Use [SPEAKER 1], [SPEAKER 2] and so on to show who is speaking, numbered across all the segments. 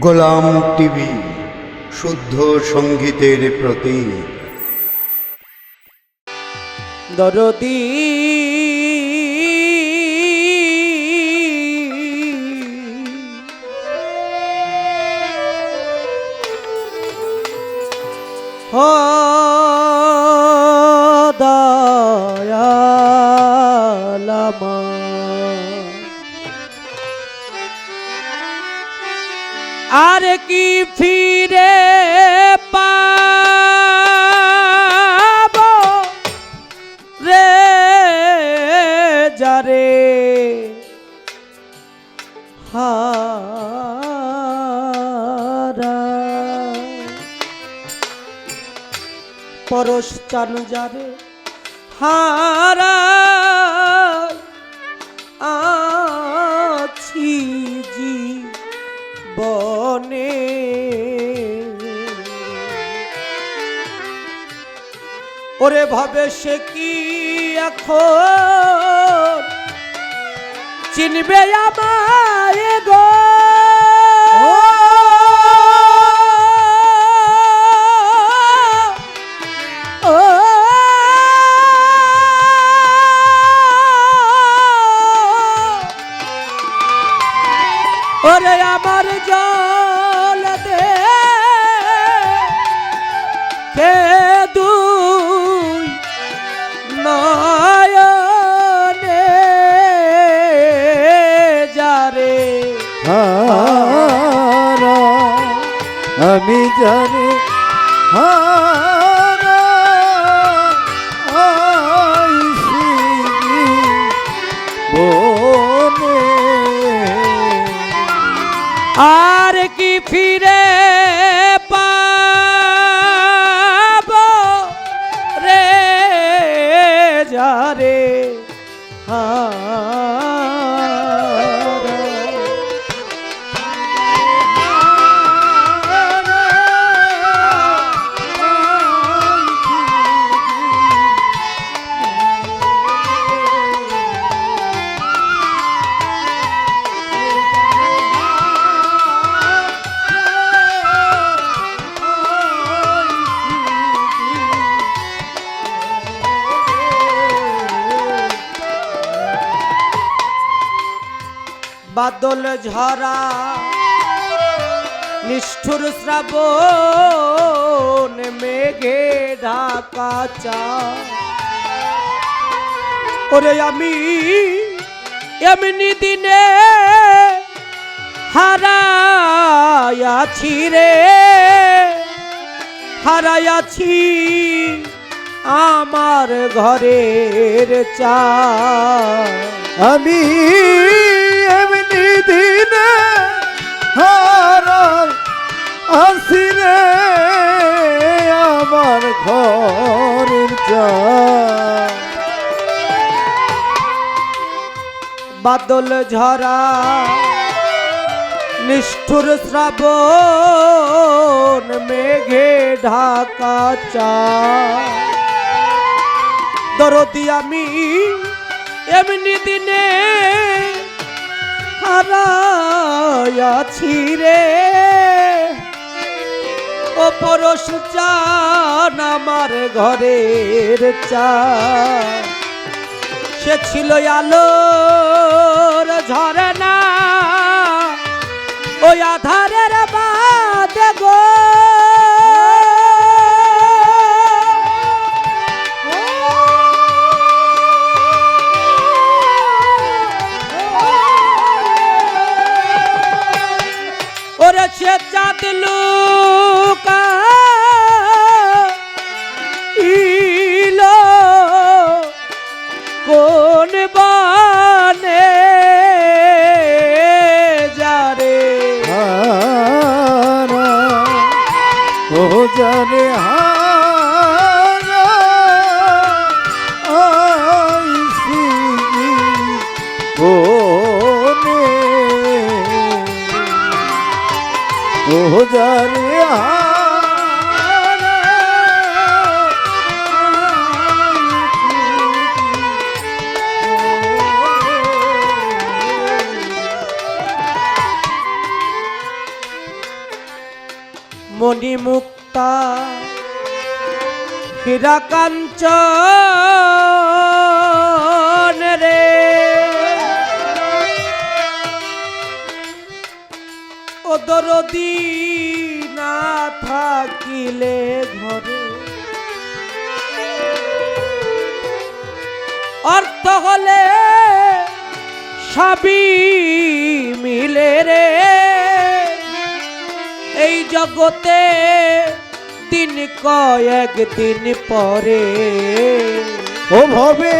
[SPEAKER 1] গোলাম TV শুদ্ধ সঙ্গীতের প্রতি।
[SPEAKER 2] দরদি। হ দয়ালামা আর কি ফিরে পাব রে যারে? হারা। পরশ চান যারে? হারা। ওরে ভাবে সে কি এখন? চিনবে আমায় গো। ওরে আমার জল
[SPEAKER 3] হারা আমি জানি
[SPEAKER 2] ঝরা। নিষ্ঠুর শ্রাবণ মেঘে ঢাকা চা। ওরে আমি এমনি দিনে হারায়াছি রে। হারায়াছি আমার ঘরের চা।
[SPEAKER 3] আমি দিনে হারাই আসি রে আমার ঘরের
[SPEAKER 2] বাদল ঝরা নিষ্ঠুর শ্রাবণ, মেঘে ঢাকা চা দরদি আমি এমনি দিনে হারায়াছি রে। ও পরশ চান আমার ঘরের চা। সে ছিল আলোর ঝরে না ওই আধারের দরদি না থাকিলে ঘরে। অর্থ হলে সবই মিলে রে। এই জগতে দিন কয়েক দিন পরে।
[SPEAKER 3] ও ভবে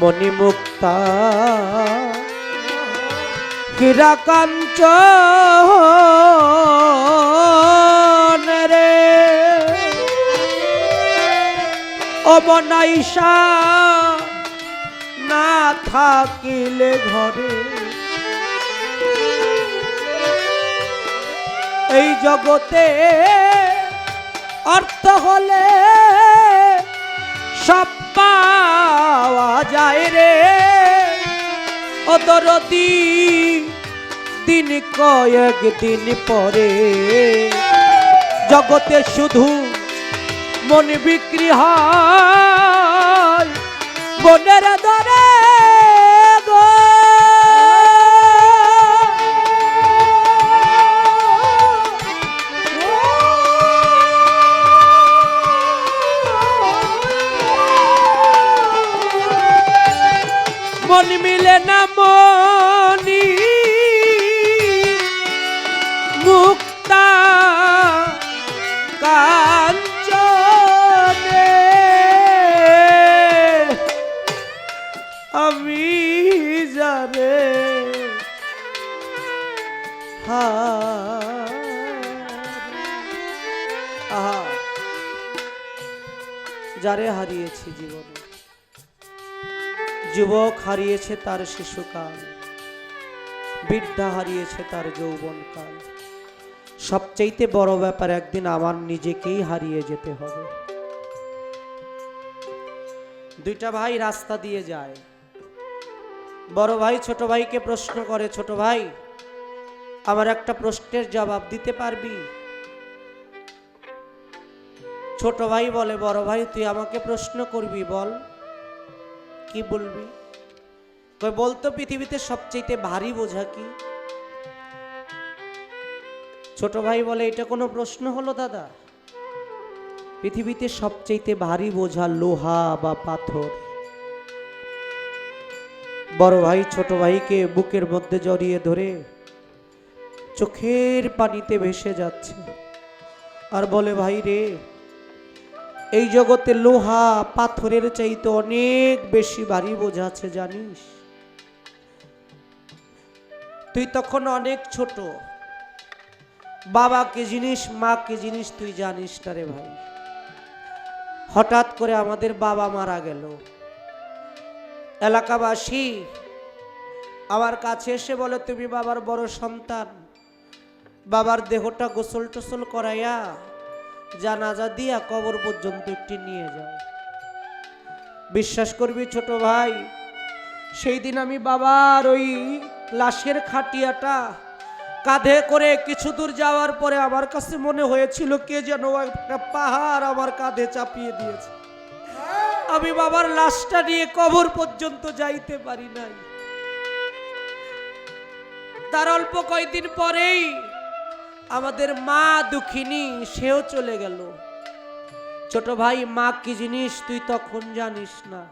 [SPEAKER 2] মণিমুক্তা। হীরাকাঞ্চ রে। অবনাইসা না থাকিলে ঘরে। এই জগতে অর্থ হলে সব পাওয়া যায় রে। অদরদি দিন কয়েক দিন পরে জগতে শুধু মন বিক্রি হয়। বনের দরে মন মিলে না মনি। মুক্তা কাঞ্চনে। আমি যারে আহা। যারে জীবনে যুবক হারিয়েছে তার শিশুকাল, বৃদ্ধা হারিয়েছে তার যৌবনকাল। সবচাইতে বড় ব্যাপার একদিন আমার নিজেকেই হারিয়ে যেতে হবে। দুইটা ভাই রাস্তা দিয়ে যায়। বড় ভাই ছোট ভাইকে প্রশ্ন করে, ছোট ভাই, আমার একটা প্রশ্নের জবাব দিতে পারবি? ছোট ভাই বলে, বড় ভাই, তুই আমাকে প্রশ্ন করবি, বল। কি বলবি? কই বলতো পৃথিবীতে সবচেয়ে ভারী বোঝা কি? ছোট ভাই বলে, এটা কোনো প্রশ্ন হলো দাদা? পৃথিবীতে সবচেয়ে ভারী বোঝা লোহা বা পাথর। বড় ভাই ছোট ভাইকে বুকের মধ্যে জড়িয়ে ধরে চোখের পানিতে ভেসে যাচ্ছে। আর বলে, ভাই রে এই জগতে লোহা পাথরের চাইতে অনেক বেশি ভারী বোঝা আছে, জানিস? তুই তখন অনেক ছোট। বাবা কি জিনিস মা কি জিনিস তুই জানিস না রে ভাই। হঠাৎ করে আমাদের বাবা মারা গেল। এলাকাবাসী আমার কাছে এসে বলে, তুমি বাবার বড় সন্তান। বাবার দেহটা গোসল টোসল করাইয়া জানাজা দিয়া কবর পর্যন্ত একটি নিয়ে যাও। বিশ্বাস করবি ছোট ভাই সেই দিন আমি বাবার ওই লাশের খাটিয়াটা কাঁধে করে কিছু দূর যাওয়ার পরে আমার কাছে মনে হয়েছিল কে যেন একটা পাহাড় আমার কাঁধে চাপিয়ে দিয়েছে। আমি বাবার লাশটা নিয়ে কবর পর্যন্ত যাইতে পারি নাই। তার অল্প কয়েকদিন পরেই আমাদের মা দুঃখিনী, সেও চলে গেল। ছোট ভাই, মা, কি জিনিস তুই তখন জানিস না।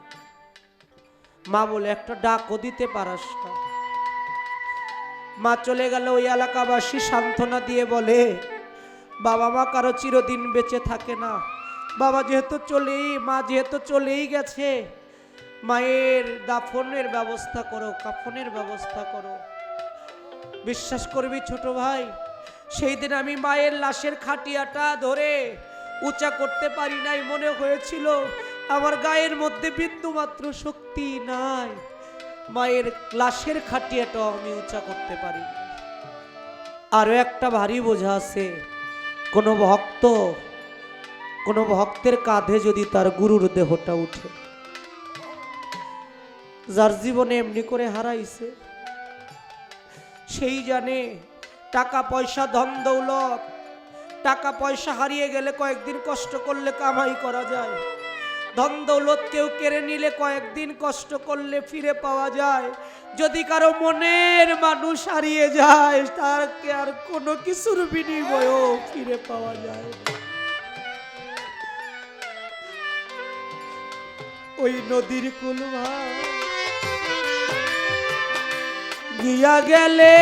[SPEAKER 2] মা বলে, একটা ডাকও দিতে পারাস না। মা চলে গেল ওই এলাকাবাসী সান্ত্বনা দিয়ে বলে, বাবা মা কারও চিরদিন বেঁচে থাকে না। বাবা যেহেতু চলেই, মা যেহেতু চলেই গেছে, মায়ের দাফনের ব্যবস্থা করো, কাফনের ব্যবস্থা করো। বিশ্বাস করবি ছোট ভাই সেই দিন আমি মায়ের লাশের খাটিয়াটা ধরে উঁচা করতে পারি নাই, মনে হয়েছিল আমার গায়ের মধ্যে বিন্দু মাত্র শক্তি নাই। মায়ের লাশের খাটিয়াটাও আমি উঁচা করতে পারি আরও একটা ভারী বোঝা আছে, কোনো ভক্ত, কোনো ভক্তের কাঁধে যদি তার গুরুর দেহটা উঠে, যার জীবনে এমনি করে হারাইছে, সেই জানে টাকা পয়সা ধন দৌলত। টাকা পয়সা হারিয়ে গেলে কয়েকদিন কষ্ট করলে কামাই করা যায়। ধন দৌলত কেউ কেড়ে নিলে কয়েকদিন কষ্ট করলে ফিরে পাওয়া যায়। যদি কারও মনের মানুষ হারিয়ে যায় তারকে আর কোনো কিছুর বিনিময়েও ফিরে পাওয়া যায়। ওই নদীর কুল ভাই, গিয়া গেলে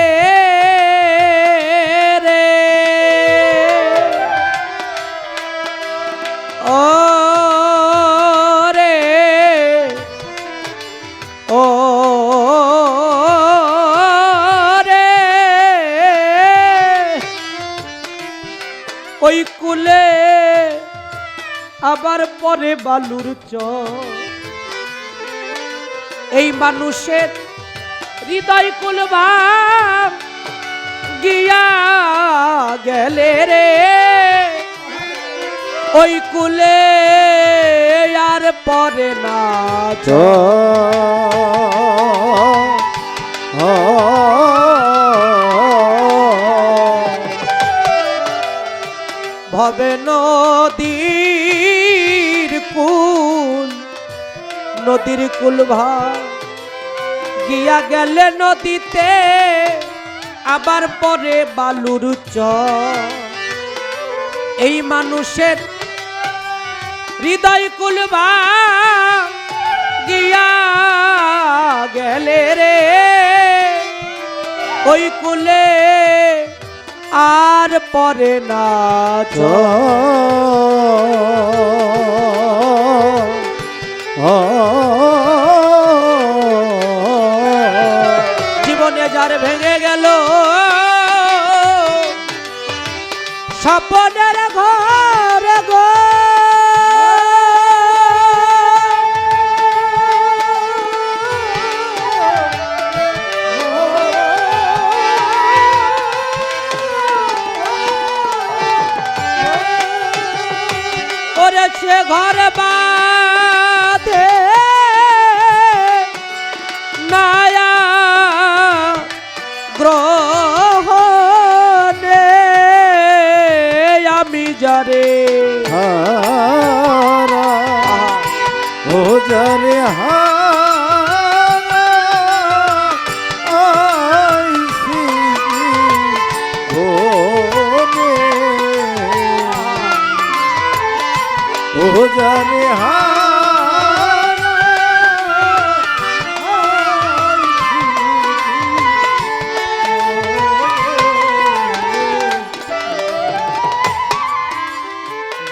[SPEAKER 2] ও রে ও রে ওই কুলে আবার পরে বালুর চর। এই মানুষের হৃদয় কুলবাম গিয়া গেলে রে। ওই কুলে আর পরে না
[SPEAKER 3] চ।
[SPEAKER 2] ভবে নদীর কুল নদীর কুল ভাই গিয়া গেলে নদীতে আবার পরে বালুর চ। এই মানুষের হৃদয় কুলবা গিয়া গেলে রে। ওই কুলে আর পরে না
[SPEAKER 3] চ
[SPEAKER 2] আমি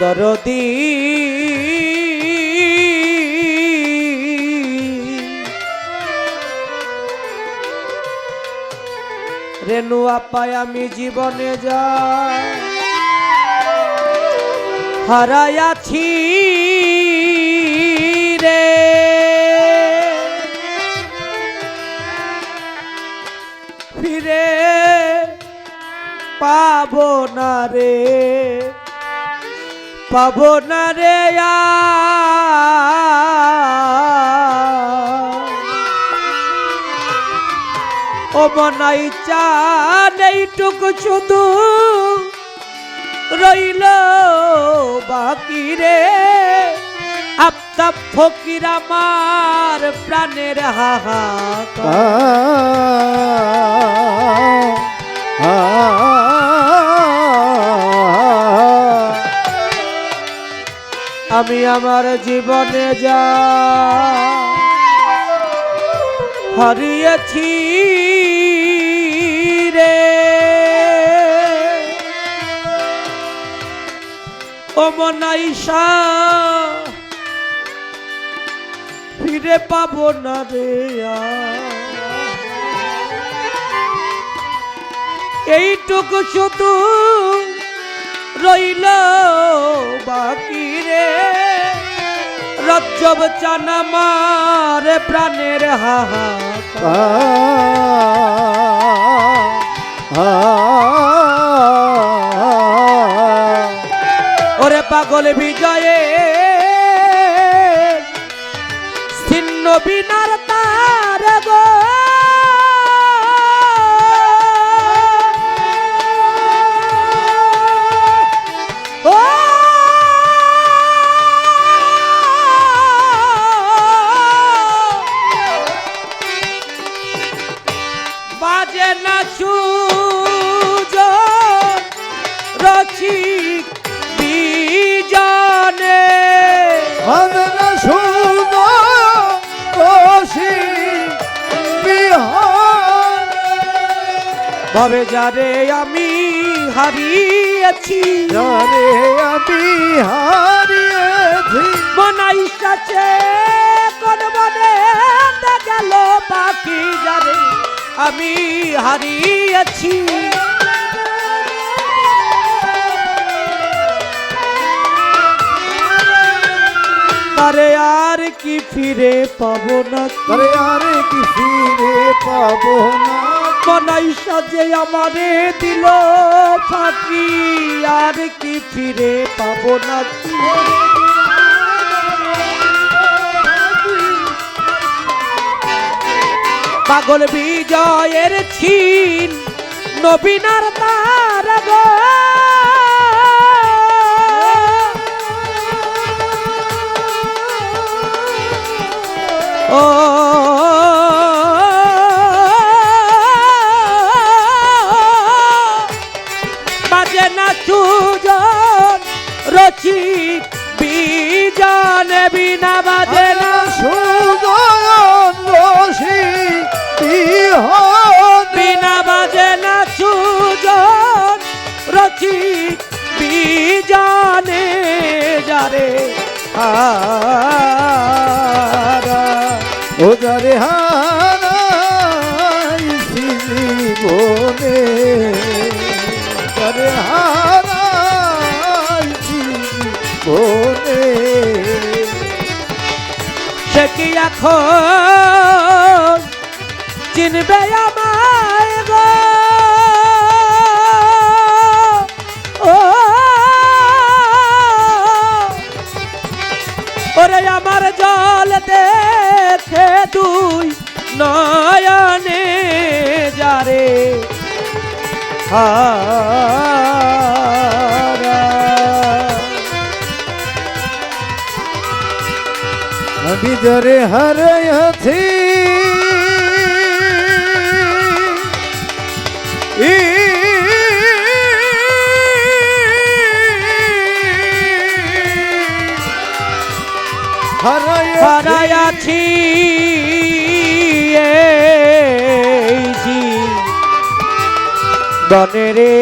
[SPEAKER 2] দরদি। রেনু আপায় আমি জীবনে যা হারায়াছি রে। ফিরে পাবো না রে। পাবো না রে ও মনাই চান এইটুকু শুধু রইল বাকি রে আফতাব ফকির আমার প্রাণের হাহা আমি আমার জীবনে যা হারিয়েছি রে ও মনাইশা ফিরে পাবো না রে। এইটুকু শুধু রইল বাকি রে রজ্জব চানামার প্রাণের হাহা
[SPEAKER 3] আ
[SPEAKER 2] পাগল বিজয়ে ছিন্ন বিনার বিজনে।
[SPEAKER 3] বিহার
[SPEAKER 2] ভাবে যারে আমি হারিয়েছি।
[SPEAKER 3] যারে আমি হারিয়েছি।
[SPEAKER 2] মনাইসাছে কোন মনে গেল পাখি যারে আমি হারিয়েছি। তারে আর কি ফিরে পাবো না?
[SPEAKER 3] তারে আর কি ফিরে পাবো না?
[SPEAKER 2] মনাইসা যে আমারে দিল ফাঁকি আর কি ফিরে পাবো না? পাগল বিজয়ের ছিন নবীনার তার ও যারে
[SPEAKER 3] হারাইছি জীবনে
[SPEAKER 2] সে কি এখন চিনবে আমায়? হারা
[SPEAKER 3] আমি যারে হারাইছি হারাইছি
[SPEAKER 2] হারায়াছি এই জি দনেরে